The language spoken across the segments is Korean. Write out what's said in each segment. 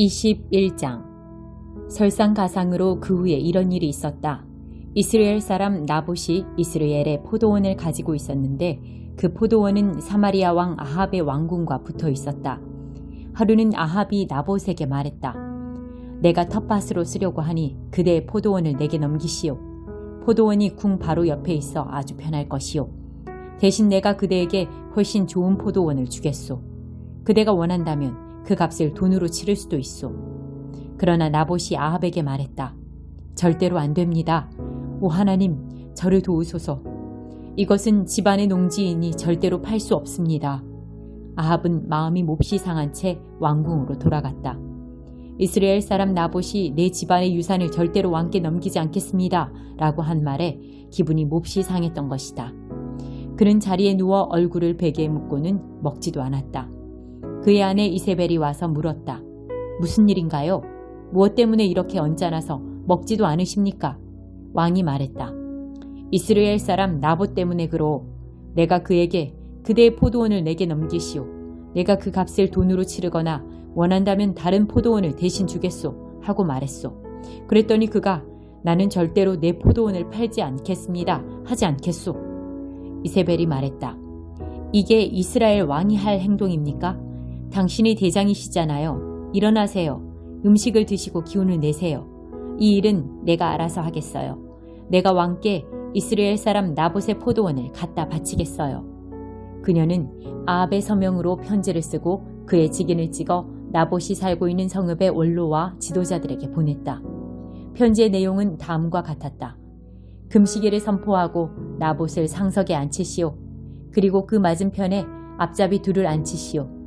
21장 설상가상으로 그 후에 이런 일이 있었다. 이스라엘 사람 나봇이 이스라엘에 포도원을 가지고 있었는데 그 포도원은 사마리아 왕 아합의 왕궁과 붙어 있었다. 하루는 아합이 나봇에게 말했다. 내가 텃밭으로 쓰려고 하니 그대의 포도원을 내게 넘기시오. 포도원이 궁 바로 옆에 있어 아주 편할 것이오. 대신 내가 그대에게 훨씬 좋은 포도원을 주겠소. 그대가 원한다면 그 값을 돈으로 치를 수도 있소. 그러나 나봇이 아합에게 말했다. 절대로 안 됩니다. 오 하나님, 저를 도우소서. 이것은 집안의 농지이니 절대로 팔 수 없습니다. 아합은 마음이 몹시 상한 채 왕궁으로 돌아갔다. 이스라엘 사람 나봇이 내 집안의 유산을 절대로 왕께 넘기지 않겠습니다. 라고 한 말에 기분이 몹시 상했던 것이다. 그는 자리에 누워 얼굴을 베개에 묶고는 먹지도 않았다. 그의 아내 이세벨이 와서 물었다. 무슨 일인가요? 무엇 때문에 이렇게 언짢아서 먹지도 않으십니까? 왕이 말했다. 이스라엘 사람 나봇 때문에 그로 내가 그에게 그대의 포도원을 내게 넘기시오. 내가 그 값을 돈으로 치르거나 원한다면 다른 포도원을 대신 주겠소. 하고 말했소. 그랬더니 그가 나는 절대로 내 포도원을 팔지 않겠습니다. 하지 않겠소. 이세벨이 말했다. 이게 이스라엘 왕이 할 행동입니까? 당신이 대장이시잖아요. 일어나세요. 음식을 드시고 기운을 내세요. 이 일은 내가 알아서 하겠어요. 내가 왕께 이스라엘 사람 나봇의 포도원을 갖다 바치겠어요. 그녀는 아합의 서명으로 편지를 쓰고 그의 직인을 찍어 나봇이 살고 있는 성읍의 원로와 지도자들에게 보냈다. 편지의 내용은 다음과 같았다. 금시기를 선포하고 나봇을 상석에 앉히시오. 그리고 그 맞은편에 앞잡이 둘을 앉히시오.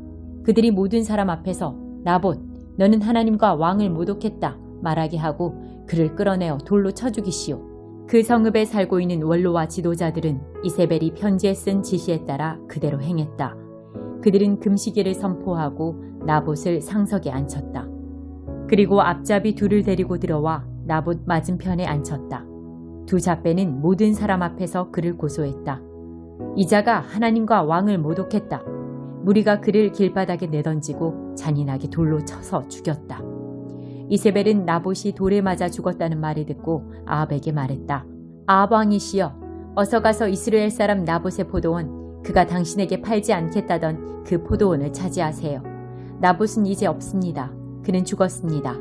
그들이 모든 사람 앞에서 나봇, 너는 하나님과 왕을 모독했다 말하게 하고 그를 끌어내어 돌로 쳐 죽이시오. 그 성읍에 살고 있는 원로와 지도자들은 이세벨이 편지에 쓴 지시에 따라 그대로 행했다. 그들은 금시기를 선포하고 나봇을 상석에 앉혔다. 그리고 앞잡이 둘을 데리고 들어와 나봇 맞은편에 앉혔다. 두 잡배는 모든 사람 앞에서 그를 고소했다. 이자가 하나님과 왕을 모독했다. 무리가 그를 길바닥에 내던지고 잔인하게 돌로 쳐서 죽였다. 이세벨은 나봇이 돌에 맞아 죽었다는 말을 듣고 아합에게 말했다. 아합 왕이시여, 어서 가서 이스라엘 사람 나봇의 포도원, 그가 당신에게 팔지 않겠다던 그 포도원을 차지하세요. 나봇은 이제 없습니다. 그는 죽었습니다.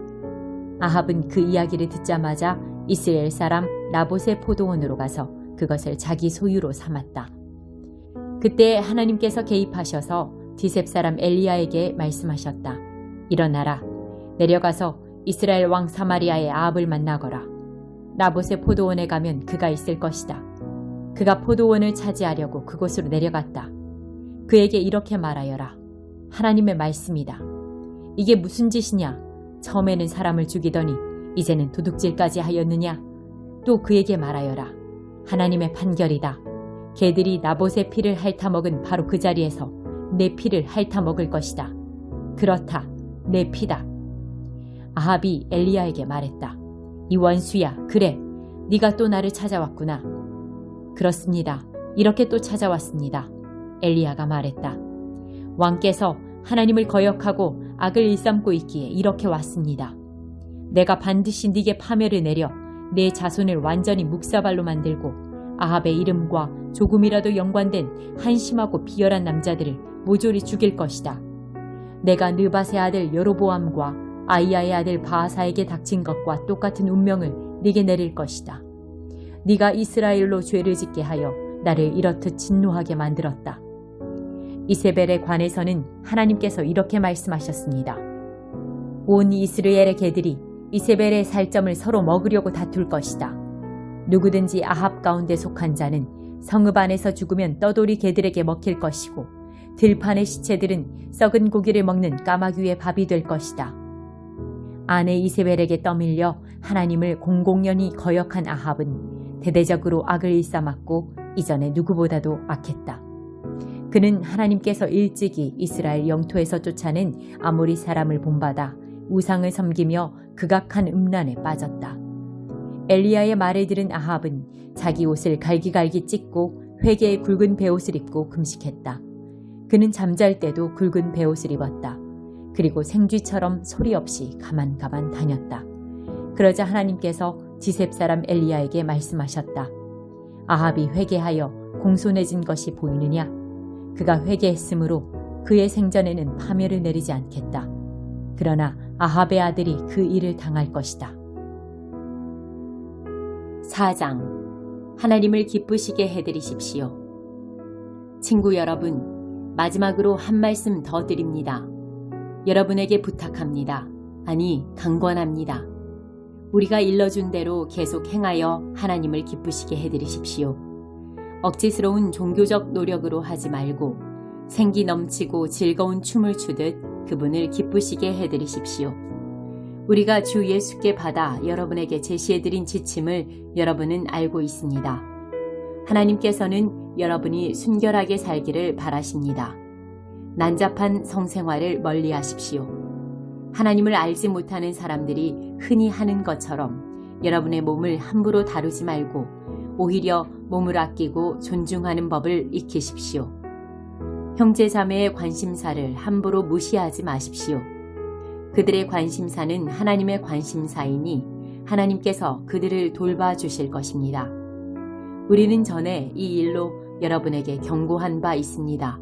아합은 그 이야기를 듣자마자 이스라엘 사람 나봇의 포도원으로 가서 그것을 자기 소유로 삼았다. 그때 하나님께서 개입하셔서 디셉 사람 엘리야에게 말씀하셨다. 일어나라. 내려가서 이스라엘 왕 사마리아의 아합을 만나거라. 나봇의 포도원에 가면 그가 있을 것이다. 그가 포도원을 차지하려고 그곳으로 내려갔다. 그에게 이렇게 말하여라. 하나님의 말씀이다. 이게 무슨 짓이냐? 처음에는 사람을 죽이더니 이제는 도둑질까지 하였느냐? 또 그에게 말하여라. 하나님의 판결이다. 개들이 나봇의 피를 핥아먹은 바로 그 자리에서 내 피를 핥아먹을 것이다. 그렇다. 내 피다. 아합이 엘리야에게 말했다. 이 원수야. 그래. 네가 또 나를 찾아왔구나. 그렇습니다. 이렇게 또 찾아왔습니다. 엘리야가 말했다. 왕께서 하나님을 거역하고 악을 일삼고 있기에 이렇게 왔습니다. 내가 반드시 네게 파멸을 내려 내 자손을 완전히 묵사발로 만들고 아합의 이름과 조금이라도 연관된 한심하고 비열한 남자들을 모조리 죽일 것이다. 내가 느바세 아들 여로보암과 아이야의 아들 바하사에게 닥친 것과 똑같은 운명을 네게 내릴 것이다. 네가 이스라엘로 죄를 짓게 하여 나를 이렇듯 진노하게 만들었다. 이세벨에 관해서는 하나님께서 이렇게 말씀하셨습니다. 온 이스라엘의 개들이 이세벨의 살점을 서로 먹으려고 다툴 것이다. 누구든지 아합 가운데 속한 자는 성읍 안에서 죽으면 떠돌이 개들에게 먹힐 것이고 들판의 시체들은 썩은 고기를 먹는 까마귀의 밥이 될 것이다. 아내 이세벨에게 떠밀려 하나님을 공공연히 거역한 아합은 대대적으로 악을 일삼았고 이전에 누구보다도 악했다. 그는 하나님께서 일찍이 이스라엘 영토에서 쫓아낸 아모리 사람을 본받아 우상을 섬기며 극악한 음란에 빠졌다. 엘리야의 말을 들은 아합은 자기 옷을 갈기갈기 찢고 회개의 굵은 베옷을 입고 금식했다. 그는 잠잘 때도 굵은 베옷을 입었다. 그리고 생쥐처럼 소리 없이 가만가만 다녔다. 그러자 하나님께서 지셉 사람 엘리야에게 말씀하셨다. 아합이 회개하여 공손해진 것이 보이느냐? 그가 회개했으므로 그의 생전에는 파멸을 내리지 않겠다. 그러나 아합의 아들이 그 일을 당할 것이다. 4장 하나님을 기쁘시게 해드리십시오. 친구 여러분, 마지막으로 한 말씀 더 드립니다. 여러분에게 부탁합니다. 아니, 강권합니다. 우리가 일러준 대로 계속 행하여 하나님을 기쁘시게 해드리십시오. 억지스러운 종교적 노력으로 하지 말고 생기 넘치고 즐거운 춤을 추듯 그분을 기쁘시게 해드리십시오. 우리가 주 예수께 받아 여러분에게 제시해드린 지침을 여러분은 알고 있습니다. 하나님께서는 여러분이 순결하게 살기를 바라십니다. 난잡한 성생활을 멀리 하십시오. 하나님을 알지 못하는 사람들이 흔히 하는 것처럼 여러분의 몸을 함부로 다루지 말고 오히려 몸을 아끼고 존중하는 법을 익히십시오. 형제 자매의 관심사를 함부로 무시하지 마십시오. 그들의 관심사는 하나님의 관심사이니 하나님께서 그들을 돌봐주실 것입니다. 우리는 전에 이 일로 여러분에게 경고한 바 있습니다.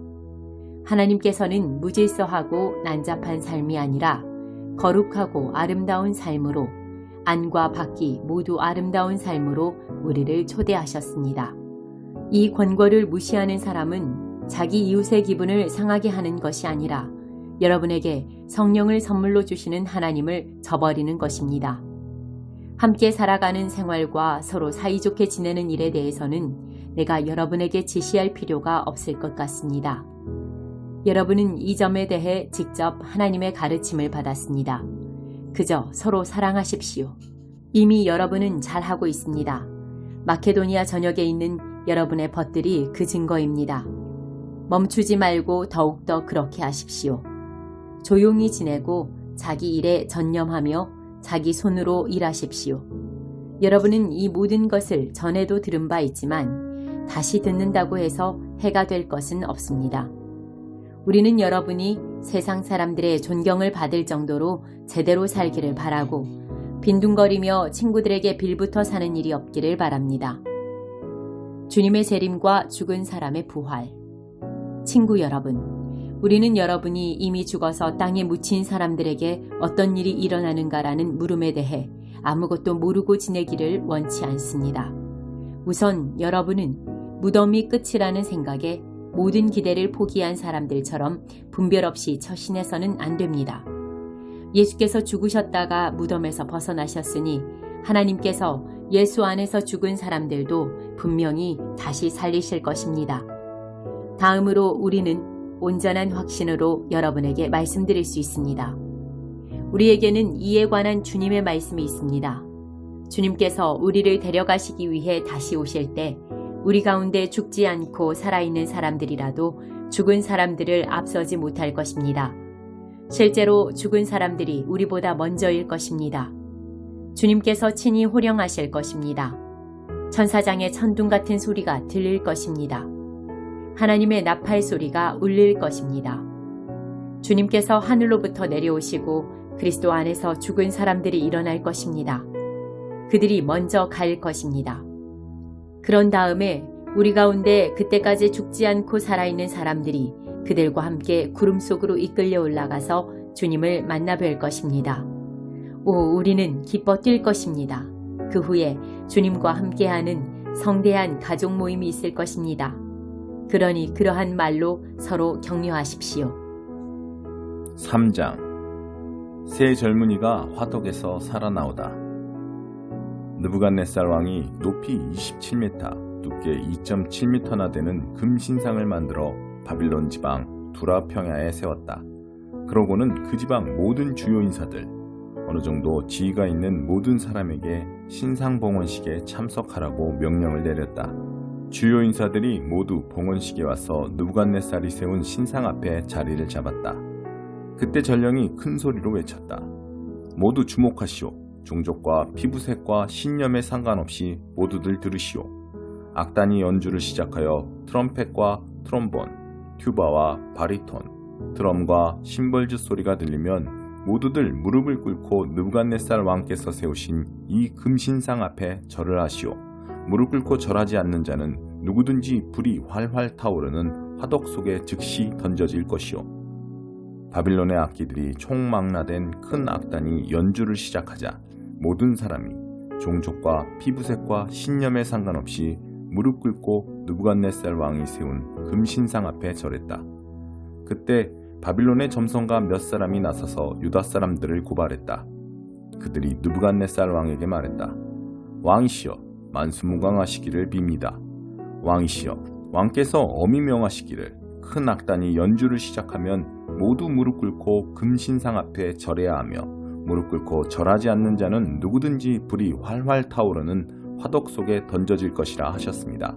하나님께서는 무질서하고 난잡한 삶이 아니라 거룩하고 아름다운 삶으로 안과 밖이 모두 아름다운 삶으로 우리를 초대하셨습니다. 이 권고를 무시하는 사람은 자기 이웃의 기분을 상하게 하는 것이 아니라 여러분에게 성령을 선물로 주시는 하나님을 저버리는 것입니다. 함께 살아가는 생활과 서로 사이좋게 지내는 일에 대해서는 내가 여러분에게 지시할 필요가 없을 것 같습니다. 여러분은 이 점에 대해 직접 하나님의 가르침을 받았습니다. 그저 서로 사랑하십시오. 이미 여러분은 잘하고 있습니다. 마케도니아 전역에 있는 여러분의 벗들이 그 증거입니다. 멈추지 말고 더욱더 그렇게 하십시오. 조용히 지내고 자기 일에 전념하며 자기 손으로 일하십시오. 여러분은 이 모든 것을 전에도 들은 바 있지만 다시 듣는다고 해서 해가 될 것은 없습니다. 우리는 여러분이 세상 사람들의 존경을 받을 정도로 제대로 살기를 바라고 빈둥거리며 친구들에게 빌붙어 사는 일이 없기를 바랍니다. 주님의 재림과 죽은 사람의 부활. 친구 여러분, 우리는 여러분이 이미 죽어서 땅에 묻힌 사람들에게 어떤 일이 일어나는가라는 물음에 대해 아무것도 모르고 지내기를 원치 않습니다. 우선 여러분은 무덤이 끝이라는 생각에 모든 기대를 포기한 사람들처럼 분별 없이 처신해서는 안 됩니다. 예수께서 죽으셨다가 무덤에서 벗어나셨으니 하나님께서 예수 안에서 죽은 사람들도 분명히 다시 살리실 것입니다. 다음으로 우리는 온전한 확신으로 여러분에게 말씀드릴 수 있습니다. 우리에게는 이에 관한 주님의 말씀이 있습니다. 주님께서 우리를 데려가시기 위해 다시 오실 때 우리 가운데 죽지 않고 살아있는 사람들이라도 죽은 사람들을 앞서지 못할 것입니다. 실제로 죽은 사람들이 우리보다 먼저일 것입니다. 주님께서 친히 호령하실 것입니다. 천사장의 천둥 같은 소리가 들릴 것입니다. 하나님의 나팔 소리가 울릴 것입니다. 주님께서 하늘로부터 내려오시고 그리스도 안에서 죽은 사람들이 일어날 것입니다. 그들이 먼저 갈 것입니다. 그런 다음에 우리 가운데 그때까지 죽지 않고 살아있는 사람들이 그들과 함께 구름 속으로 이끌려 올라가서 주님을 만나 뵐 것입니다. 오, 우리는 기뻐 뛸 것입니다. 그 후에 주님과 함께하는 성대한 가족 모임이 있을 것입니다. 그러니 그러한 말로 서로 격려하십시오. 3장 새 젊은이가 화덕에서 살아나오다. 느부갓네살 왕이 높이 27m, 두께 2.7m나 되는 금 신상을 만들어 바빌론 지방 두라 평야에 세웠다. 그러고는 그 지방 모든 주요 인사들, 어느 정도 지위가 있는 모든 사람에게 신상 봉헌식에 참석하라고 명령을 내렸다. 주요 인사들이 모두 봉헌식에 와서 느부갓네살이 세운 신상 앞에 자리를 잡았다. 그때 전령이 큰 소리로 외쳤다. 모두 주목하시오. 종족과 피부색과 신념에 상관없이 모두들 들으시오. 악단이 연주를 시작하여 트럼펫과 트롬본, 튜바와 바리톤, 드럼과 심벌주 소리가 들리면 모두들 무릎을 꿇고 느부갓네살 왕께서 세우신 이 금신상 앞에 절을 하시오. 무릎 꿇고 절하지 않는 자는 누구든지 불이 활활 타오르는 화덕 속에 즉시 던져질 것이오. 바빌론의 악기들이 총망라된 큰 악단이 연주를 시작하자 모든 사람이 종족과 피부색과 신념에 상관없이 무릎 꿇고 느부갓네살 왕이 세운 금신상 앞에 절했다. 그때 바빌론의 점성가 몇 사람이 나서서 유다 사람들을 고발했다. 그들이 느부갓네살 왕에게 말했다. 왕이시여 만수무강하시기를 빕니다. 왕이시여 왕께서 어미 명하시기를 큰 악단이 연주를 시작하면 모두 무릎 꿇고 금신상 앞에 절해야 하며 무릎 꿇고 절하지 않는 자는 누구든지 불이 활활 타오르는 화덕 속에 던져질 것이라 하셨습니다.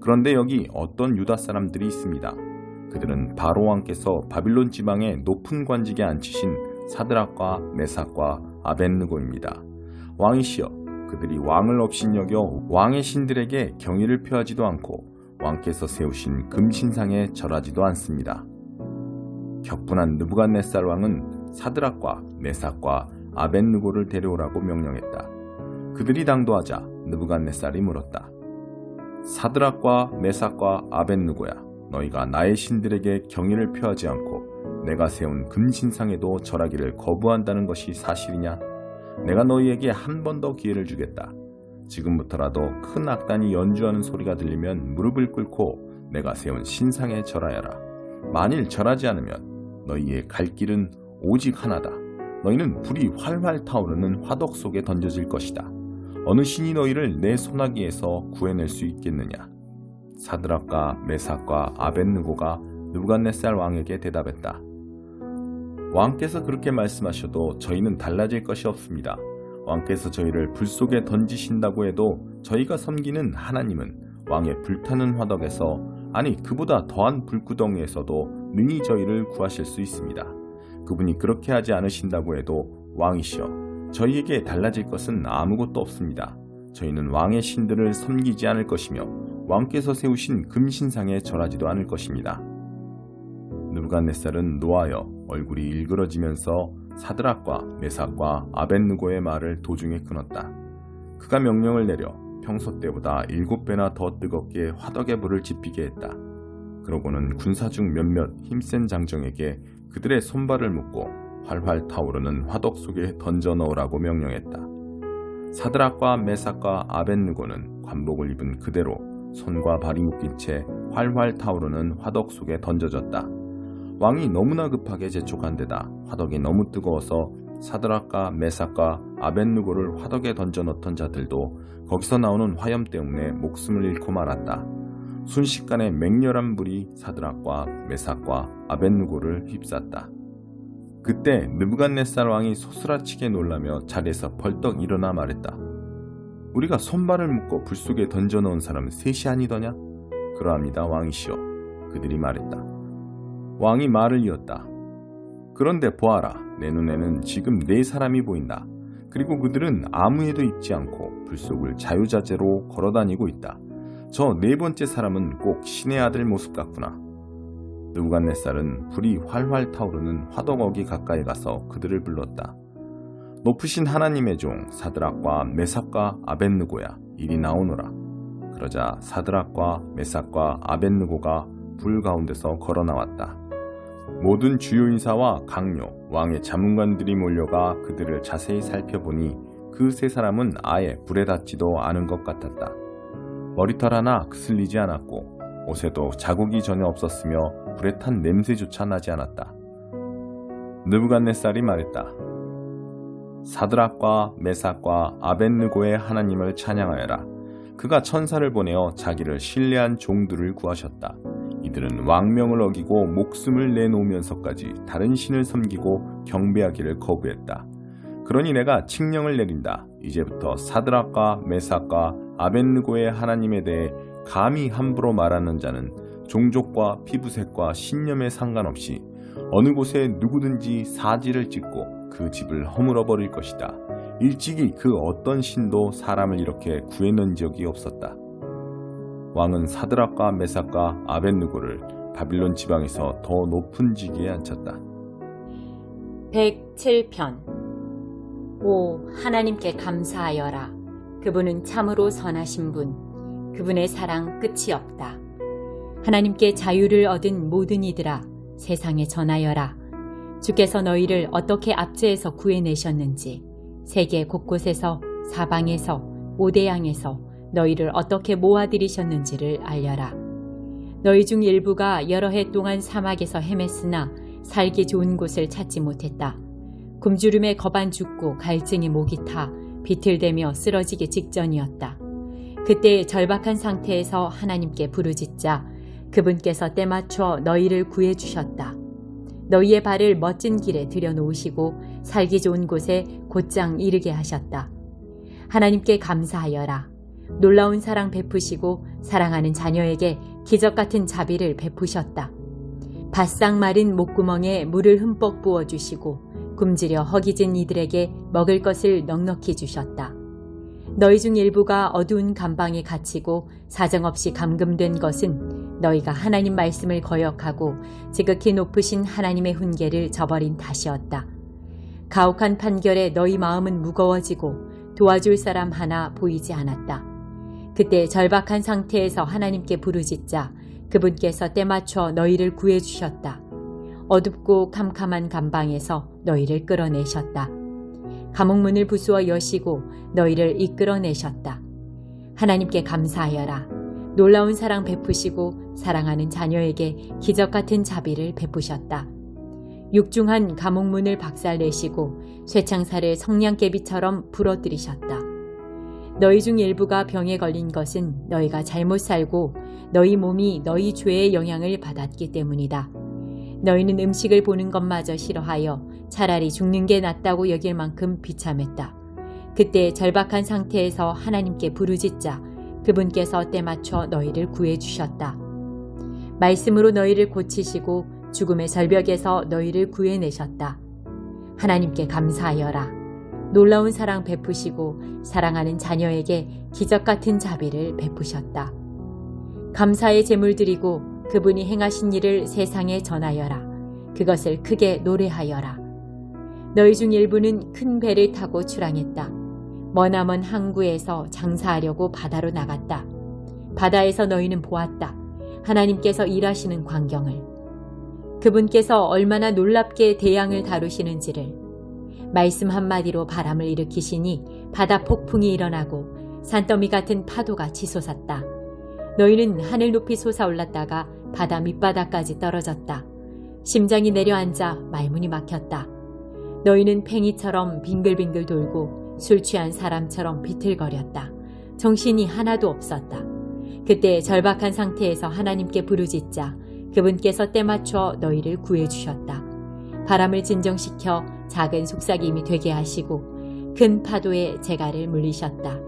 그런데 여기 어떤 유다 사람들이 있습니다. 그들은 바로 왕께서 바빌론 지방의 높은 관직에 앉히신 사드락과 메삭과 아벤느고입니다. 왕이시여 그들이 왕을 업신 여겨 왕의 신들에게 경의를 표하지도 않고 왕께서 세우신 금신상에 절하지도 않습니다. 격분한 느부갓네살 왕은 사드락과 메삭과 아벤느고를 데려오라고 명령했다. 그들이 당도하자 느부갓네살이 물었다. 사드락과 메삭과 아벤느고야 너희가 나의 신들에게 경의를 표하지 않고 내가 세운 금신상에도 절하기를 거부한다는 것이 사실이냐? 내가 너희에게 한 번 더 기회를 주겠다. 지금부터라도 큰 악단이 연주하는 소리가 들리면 무릎을 꿇고 내가 세운 신상에 절하여라. 만일 절하지 않으면 너희의 갈 길은 오직 하나다. 너희는 불이 활활 타오르는 화덕 속에 던져질 것이다. 어느 신이 너희를 내 소나기에서 구해낼 수 있겠느냐? 사드락과 메삭과 아벤느고가 누갓네살 왕에게 대답했다. 왕께서 그렇게 말씀하셔도 저희는 달라질 것이 없습니다. 왕께서 저희를 불 속에 던지신다고 해도 저희가 섬기는 하나님은 왕의 불타는 화덕에서 아니 그보다 더한 불구덩이에서도 능히 저희를 구하실 수 있습니다. 그분이 그렇게 하지 않으신다고 해도 왕이시여 저희에게 달라질 것은 아무것도 없습니다. 저희는 왕의 신들을 섬기지 않을 것이며 왕께서 세우신 금신상에 절하지도 않을 것입니다. 느부갓네살은 노하여 얼굴이 일그러지면서 사드락과 메삭과 아벤느고의 말을 도중에 끊었다. 그가 명령을 내려 평소 때보다 일곱 배나 더 뜨겁게 화덕의 불을 지피게 했다. 그러고는 군사 중 몇몇 힘센 장정에게 그들의 손발을 묶고 활활 타오르는 화덕 속에 던져 넣으라고 명령했다. 사드락과 메삭과 아벤느고는 관복을 입은 그대로 손과 발이 묶인 채 활활 타오르는 화덕 속에 던져졌다. 왕이 너무나 급하게 재촉한 데다 화덕이 너무 뜨거워서 사드락과 메삭과 아벤누고를 화덕에 던져 넣던 자들도 거기서 나오는 화염 때문에 목숨을 잃고 말았다. 순식간에 맹렬한 불이 사드락과 메삭과 아벤누고를 휩쌌다. 그때 느부갓네살 왕이 소스라치게 놀라며 자리에서 벌떡 일어나 말했다. 우리가 손발을 묶고 불 속에 던져 넣은 사람은 셋이 아니더냐? 그러합니다 왕이시여. 그들이 말했다. 왕이 말을 이었다. 그런데 보아라, 내 눈에는 지금 네 사람이 보인다. 그리고 그들은 아무 해도 입지 않고 불속을 자유자재로 걸어 다니고 있다. 저 네 번째 사람은 꼭 신의 아들 모습 같구나. 느부갓네살은 불이 활활 타오르는 화덕어기 가까이 가서 그들을 불렀다. 높으신 하나님의 종 사드락과 메삭과 아벤느고야 이리 나오너라. 그러자 사드락과 메삭과 아벤느고가 불 가운데서 걸어 나왔다. 모든 주요 인사와 강요, 왕의 자문관들이 몰려가 그들을 자세히 살펴보니 그 세 사람은 아예 불에 닿지도 않은 것 같았다. 머리털 하나 그슬리지 않았고 옷에도 자국이 전혀 없었으며 불에 탄 냄새조차 나지 않았다. 느부갓네살이 말했다. 사드락과 메삭과 아벤느고의 하나님을 찬양하여라. 그가 천사를 보내어 자기를 신뢰한 종들을 구하셨다. 이들은 왕명을 어기고 목숨을 내놓으면서까지 다른 신을 섬기고 경배하기를 거부했다. 그러니 내가 칙령을 내린다. 이제부터 사드락과 메삭과 아벤느고의 하나님에 대해 감히 함부로 말하는 자는 종족과 피부색과 신념에 상관없이 어느 곳에 누구든지 사지를 찍고 그 집을 허물어 버릴 것이다. 일찍이 그 어떤 신도 사람을 이렇게 구해낸 적이 없었다. 왕은 사드락과 메삭과 아벤누고를 바빌론 지방에서 더 높은 직위에 앉혔다. 107편. 오 하나님께 감사하여라. 그분은 참으로 선하신 분. 그분의 사랑 끝이 없다. 하나님께 자유를 얻은 모든 이들아 세상에 전하여라. 주께서 너희를 어떻게 압제해서 구해내셨는지 세계 곳곳에서 사방에서 오대양에서 너희를 어떻게 모아들이셨는지를 알려라 너희 중 일부가 여러 해 동안 사막에서 헤맸으나 살기 좋은 곳을 찾지 못했다. 굶주림에 겁안 죽고 갈증에 목이 타 비틀대며 쓰러지기 직전이었다. 그때 절박한 상태에서 하나님께 부르짖자 그분께서 때맞춰 너희를 구해 주셨다. 너희의 발을 멋진 길에 들여놓으시고 살기 좋은 곳에 곧장 이르게 하셨다. 하나님께 감사하여라. 놀라운 사랑 베푸시고 사랑하는 자녀에게 기적 같은 자비를 베푸셨다. 바싹 마른 목구멍에 물을 흠뻑 부어주시고 굶주려 허기진 이들에게 먹을 것을 넉넉히 주셨다. 너희 중 일부가 어두운 감방에 갇히고 사정없이 감금된 것은 너희가 하나님 말씀을 거역하고 지극히 높으신 하나님의 훈계를 저버린 탓이었다. 가혹한 판결에 너희 마음은 무거워지고 도와줄 사람 하나 보이지 않았다. 그때 절박한 상태에서 하나님께 부르짖자 그분께서 때맞춰 너희를 구해 주셨다. 어둡고 캄캄한 감방에서 너희를 끌어내셨다. 감옥문을 부수어 여시고 너희를 이끌어내셨다. 하나님께 감사하여라. 놀라운 사랑 베푸시고 사랑하는 자녀에게 기적 같은 자비를 베푸셨다. 육중한 감옥문을 박살내시고 쇠창살을 성냥개비처럼 부러뜨리셨다. 너희 중 일부가 병에 걸린 것은 너희가 잘못 살고 너희 몸이 너희 죄의 영향을 받았기 때문이다. 너희는 음식을 보는 것마저 싫어하여 차라리 죽는 게 낫다고 여길 만큼 비참했다. 그때 절박한 상태에서 하나님께 부르짖자 그분께서 때맞춰 너희를 구해 주셨다. 말씀으로 너희를 고치시고 죽음의 절벽에서 너희를 구해내셨다. 하나님께 감사하여라. 놀라운 사랑 베푸시고 사랑하는 자녀에게 기적 같은 자비를 베푸셨다. 감사의 제물 드리고 그분이 행하신 일을 세상에 전하여라. 그것을 크게 노래하여라. 너희 중 일부는 큰 배를 타고 출항했다. 머나먼 항구에서 장사하려고 바다로 나갔다. 바다에서 너희는 보았다. 하나님께서 일하시는 광경을. 그분께서 얼마나 놀랍게 대양을 다루시는지를 말씀 한마디로 바람을 일으키시니 바다 폭풍이 일어나고 산더미 같은 파도가 치솟았다. 너희는 하늘 높이 솟아올랐다가 바다 밑바닥까지 떨어졌다. 심장이 내려앉아 말문이 막혔다. 너희는 팽이처럼 빙글빙글 돌고 술 취한 사람처럼 비틀거렸다. 정신이 하나도 없었다. 그때 절박한 상태에서 하나님께 부르짖자 그분께서 때맞춰 너희를 구해주셨다. 바람을 진정시켜 작은 속삭임이 되게 하시고 큰 파도에 재갈을 물리셨다.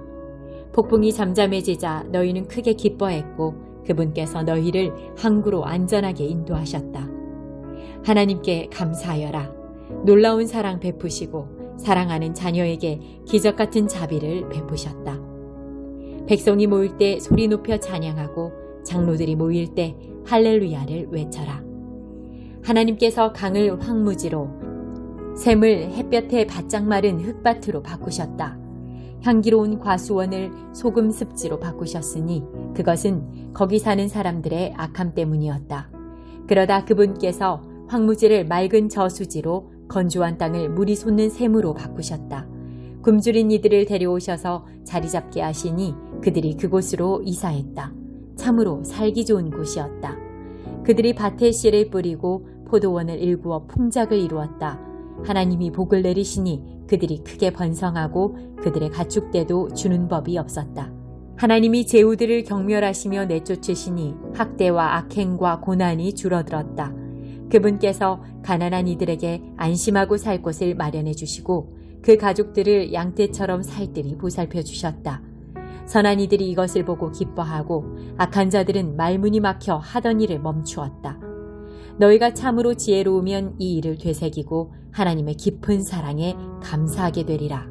폭풍이 잠잠해지자 너희는 크게 기뻐했고 그분께서 너희를 항구로 안전하게 인도하셨다. 하나님께 감사하여라. 놀라운 사랑 베푸시고 사랑하는 자녀에게 기적 같은 자비를 베푸셨다. 백성이 모일 때 소리 높여 찬양하고 장로들이 모일 때 할렐루야를 외쳐라. 하나님께서 강을 황무지로 샘을 햇볕에 바짝 마른 흙밭으로 바꾸셨다. 향기로운 과수원을 소금 습지로 바꾸셨으니 그것은 거기 사는 사람들의 악함 때문이었다. 그러다 그분께서 황무지를 맑은 저수지로 건조한 땅을 물이 솟는 샘으로 바꾸셨다. 굶주린 이들을 데려오셔서 자리 잡게 하시니 그들이 그곳으로 이사했다. 참으로 살기 좋은 곳이었다. 그들이 밭에 씨를 뿌리고 포도원을 일구어 풍작을 이루었다. 하나님이 복을 내리시니 그들이 크게 번성하고 그들의 가축대도 주는 법이 없었다. 하나님이 제후들을 경멸하시며 내쫓으시니 학대와 악행과 고난이 줄어들었다. 그분께서 가난한 이들에게 안심하고 살 곳을 마련해 주시고 그 가족들을 양떼처럼 살뜰히 보살펴 주셨다. 선한 이들이 이것을 보고 기뻐하고 악한 자들은 말문이 막혀 하던 일을 멈추었다. 너희가 참으로 지혜로우면 이 일을 되새기고 하나님의 깊은 사랑에 감사하게 되리라.